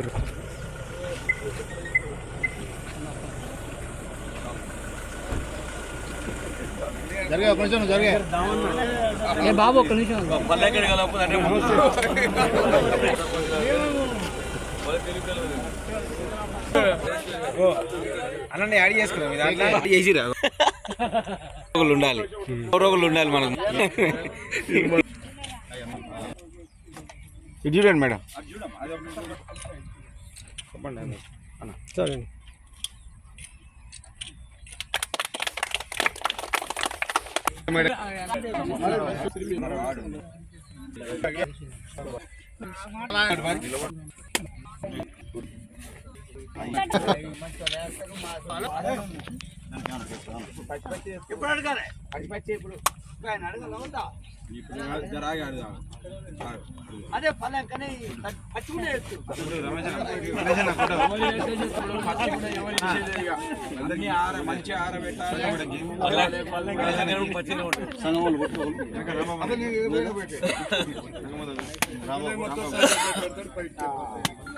వస్తారు జరిగా బాబు ఒక్క నిమిషం అన్న యాడ్ చేసుకున్నాం దాంట్లో. చేసిరా? రోగులు ఉండాలి. రోగులు ఉండాలి మనకు. ఇది చూడండి మేడం. చెప్పండి అన్న. సరే మేడం అదే పల్లెకనే పచ్చి కూడా మంచి ఆరబెట్టాలి చారి గారు గిరి. చారి గారు చారి గారు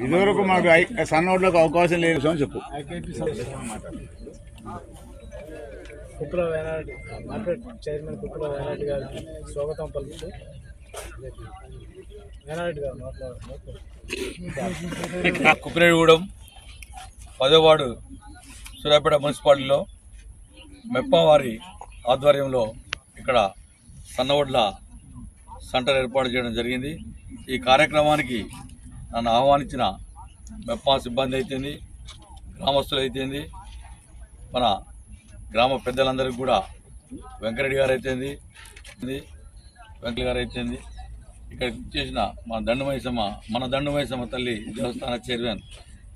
ఇదివరకు మాకు సన్నోట్లకు అవకాశం లేదు అని చెప్పు. కుక్కల వేనారెడ్డి మార్కెట్ చైర్మన్ కుక్కల వేనారెడ్డి గారికి స్వాగతం పలుకుతూ వేనారెడ్డి గారు మాట్లాడుతున్నారు. కుక్కిరేగూడెం పదోవాడు సూర్యాపేట మున్సిపాలిటీలో మెప్పవారి ఆధ్వర్యంలో ఇక్కడ సన్నవడ్ల సెంటర్ ఏర్పాటు చేయడం జరిగింది. ఈ కార్యక్రమానికి నన్ను ఆహ్వానించిన మెప్పా సిబ్బంది అయితేంది గ్రామస్తులు అయితేంది మన గ్రామ పెద్దలందరికీ కూడా వెంకరెడ్డి గారు అయితేంది ఇది వెంకట గారు అయితేంది ఇక్కడ చేసిన మన దండమైసమ్మ మన దండమైసమ్మ తల్లి దేవస్థాన చైర్మన్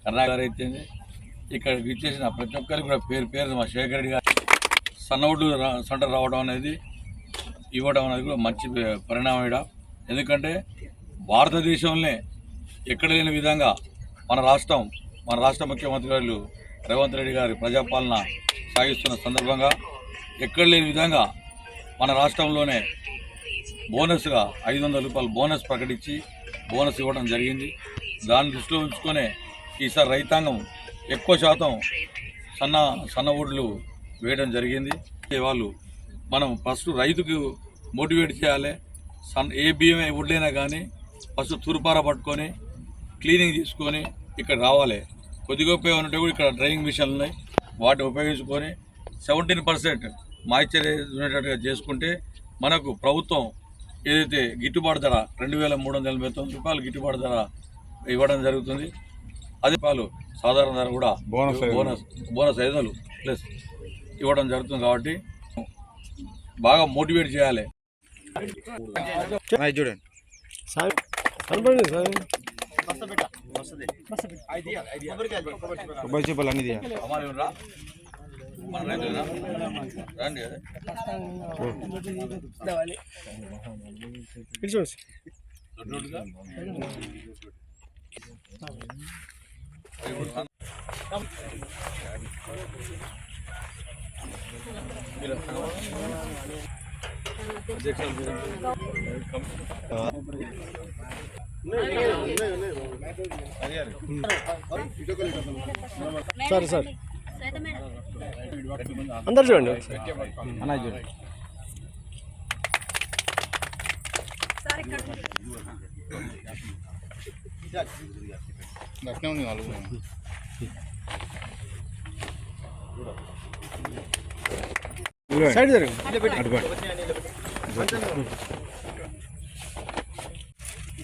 కర్ణా గారు అయితేంది ఇక్కడ ఇచ్చేసిన ప్రతి ఒక్కరికి కూడా పేరు పేరు మా శేఖర్ రెడ్డి గారు సన్నవుడ్లు రా- సెంటర్ రావడం అనేది ఇవ్వడం అనేది కూడా మంచి పరిణామం ఈడ. ఎందుకంటే భారతదేశంలోనే ఎక్కడ లేని విధంగా మన రాష్ట్రం మన రాష్ట్ర ముఖ్యమంత్రి గారు రేవంత్ రెడ్డి గారి ప్రజాపాలన సాగిస్తున్న సందర్భంగా ఎక్కడ లేని విధంగా మన రాష్ట్రంలోనే బోనస్గా ఐదు వందల రూపాయలు బోనస్ ప్రకటించి బోనస్ ఇవ్వడం జరిగింది. దాన్ని దృష్టిలో ఉంచుకొనే ఈసారి రైతాంగం ఎక్కువ శాతం సన్న సన్న వుడ్లు వేయడం జరిగింది. వాళ్ళు మనం ఫస్ట్ రైతుకు మోటివేట్ చేయాలి. సన్ ఏ బియ్యం వడ్లైనా కానీ ఫస్ట్ తూర్పార పట్టుకొని క్లీనింగ్ తీసుకొని ఇక్కడ రావాలి. కొద్దిగా ఉపయోగం ఉంటే కూడా ఇక్కడ డ్రైవింగ్ మిషన్లు ఉన్నాయి. వాటిని ఉపయోగించుకొని సెవెంటీన్ పర్సెంట్ ఉండేటట్టుగా చేసుకుంటే మనకు ప్రభుత్వం ఏదైతే గిట్టుబాటు ధర రెండు వేల మూడు వందల ఎనభై తొమ్మిది రూపాయలు గిట్టుబాటు ధర ఇవ్వడం జరుగుతుంది. అదే పాలు సాధారణ ధర కూడా బోనస్ బోనస్ బోనస్ ఐదు వందలు ప్లస్ ఇవ్వడం జరుగుతుంది కాబట్టి బాగా మోటివేట్ చేయాలి. చూడండి సార్ కనపడింది సార్ కొబ్బరి చెప్పాలి అన్ని తీయాలి సరే సార్. అందరు చూడండి అన్న చూడండి అట్నే ఉంది వాళ్ళు సైడ్ జరగండి?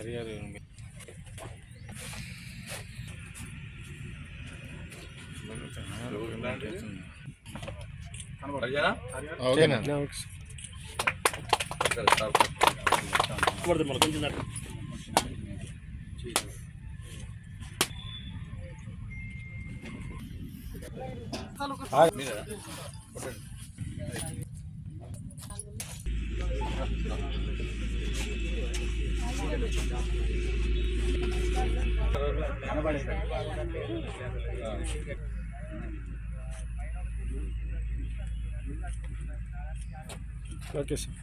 harian. Yang Oke, oke, oke, oke, oke, oke, oke, oke, oke, oke, oke, oke, oke, oke, okay sir.